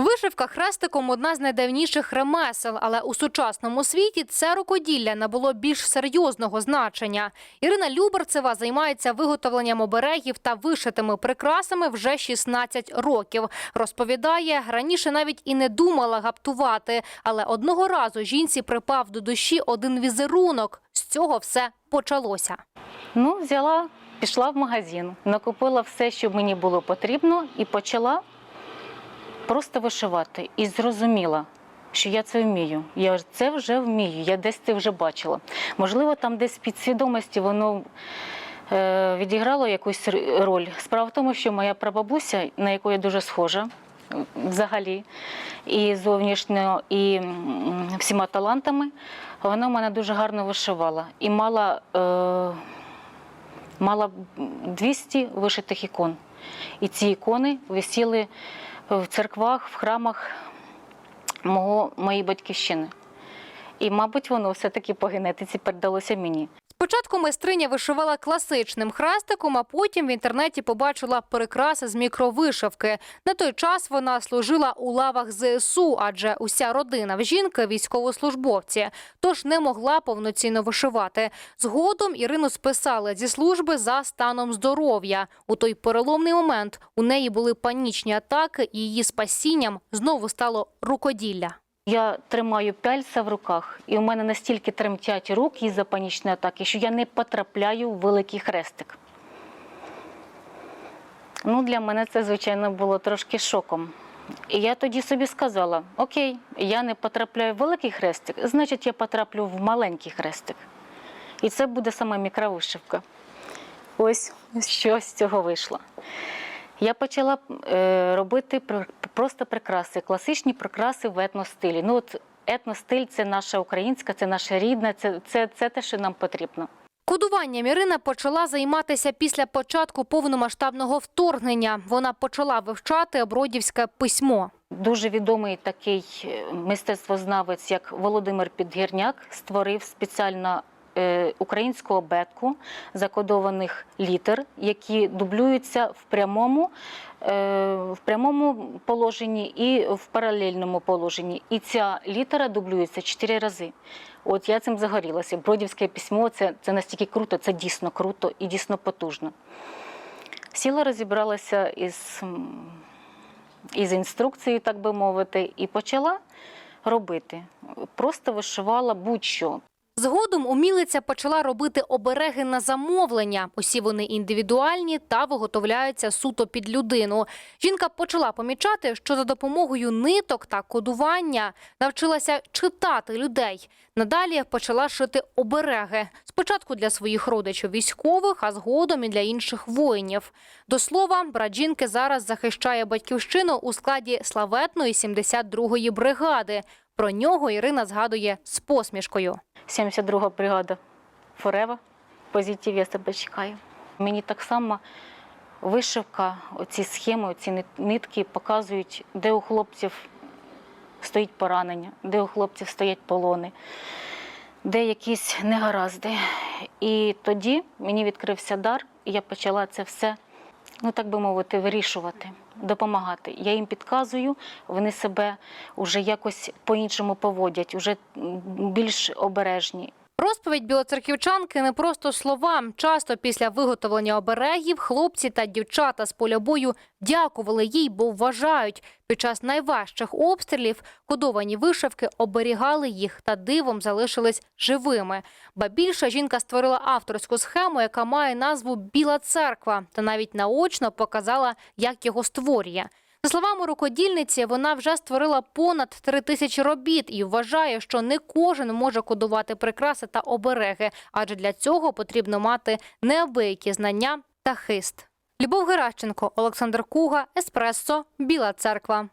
Вишивка хрестиком одна з найдавніших ремесел, але у сучасному світі це рукоділля набуло більш серйозного значення. Ірина Люберцева займається виготовленням оберегів та вишитими прикрасами вже 16 років. Розповідає, раніше навіть і не думала гаптувати, але одного разу жінці припав до душі один візерунок. З цього все почалося. Ну, взяла, пішла в магазин, накупила все, що мені було потрібно, і почала просто вишивати. І зрозуміла, що я це вмію. Я це вже вмію, я десь це вже бачила. Можливо, там десь в підсвідомості воно е, відіграло якусь роль. Справа в тому, що моя прабабуся, на яку я дуже схожа, взагалі, і зовнішньо, і всіма талантами, вона в мене дуже гарно вишивала і мала. Е, мала 200 вишитих ікон. І ці ікони висіли в церквах, в храмах мого, моєї батьківщини. І, мабуть, воно все-таки по генетиці передалося мені. Спочатку майстриня вишивала класичним хрестиком, а потім в інтернеті побачила прикраси з мікровишивки. На той час вона служила у лавах ЗСУ, адже уся родина в жінки військовослужбовці, тож не могла повноцінно вишивати. Згодом Ірину списали зі служби за станом здоров'я. У той переломний момент у неї були панічні атаки, і її спасінням знову стало рукоділля. Я тримаю пяльця в руках, і у мене настільки тремтять руки із-за панічної атаки, що я не потрапляю в великий хрестик. Ну, для мене це, звичайно, було трошки шоком. І я тоді собі сказала: окей, я не потрапляю в великий хрестик, значить, я потраплю в маленький хрестик. І це буде саме мікровишивка. Ось що з цього вийшло. Я почала е, робити просто прикраси, класичні прикраси в етностилі. Ну, от етностиль це наша українська, це наша рідна, це, це, це те, що нам потрібно. Кодуванням Ірина почала займатися після початку повномасштабного вторгнення. Вона почала вивчати обродівське письмо. Дуже відомий такий е, мистецтвознавець, як Володимир Підгірняк, створив спеціально е, українську обетку закодованих літер, які дублюються в прямому, е, в прямому положенні і в паралельному положенні. І ця літера дублюється чотири рази. От я цим загорілася. Бродівське письмо це, це настільки круто, це дійсно круто і дійсно потужно. Сіла розібралася із із інструкцією, так би мовити, і почала робити. Просто вишивала будь-що. Згодом умілиця почала робити обереги на замовлення. Усі вони індивідуальні та виготовляються суто під людину. Жінка почала помічати, що за допомогою ниток та кодування навчилася читати людей. Надалі почала шити обереги. Спочатку для своїх родичів військових, а згодом і для інших воїнів. До слова, брат жінки зараз захищає батьківщину у складі славетної 72-ї бригади. Про нього Ірина згадує з посмішкою. 72 бригада Форева. Позитив я себе чекаю. Мені так само вишивка, оці схеми, оці нитки показують, де у хлопців стоїть поранення, де у хлопців стоять полони, де якісь негаразди. І тоді мені відкрився дар, і я почала це все, ну так би мовити, вирішувати, допомагати. Я їм підказую, вони себе вже якось по-іншому поводять, вже більш обережні. Розповідь білоцерківчанки не просто слова. Часто після виготовлення оберегів хлопці та дівчата з поля бою дякували їй, бо вважають, під час найважчих обстрілів кодовані вишивки оберігали їх та дивом залишились живими. Ба більше жінка створила авторську схему, яка має назву Біла церква, та навіть наочно показала, як його створює. За словами рукодільниці, вона вже створила понад три тисячі робіт і вважає, що не кожен може кодувати прикраси та обереги, адже для цього потрібно мати неабиякі знання та хист. Любов Геращенко, Олександр Куга, Еспресо, Біла Церква.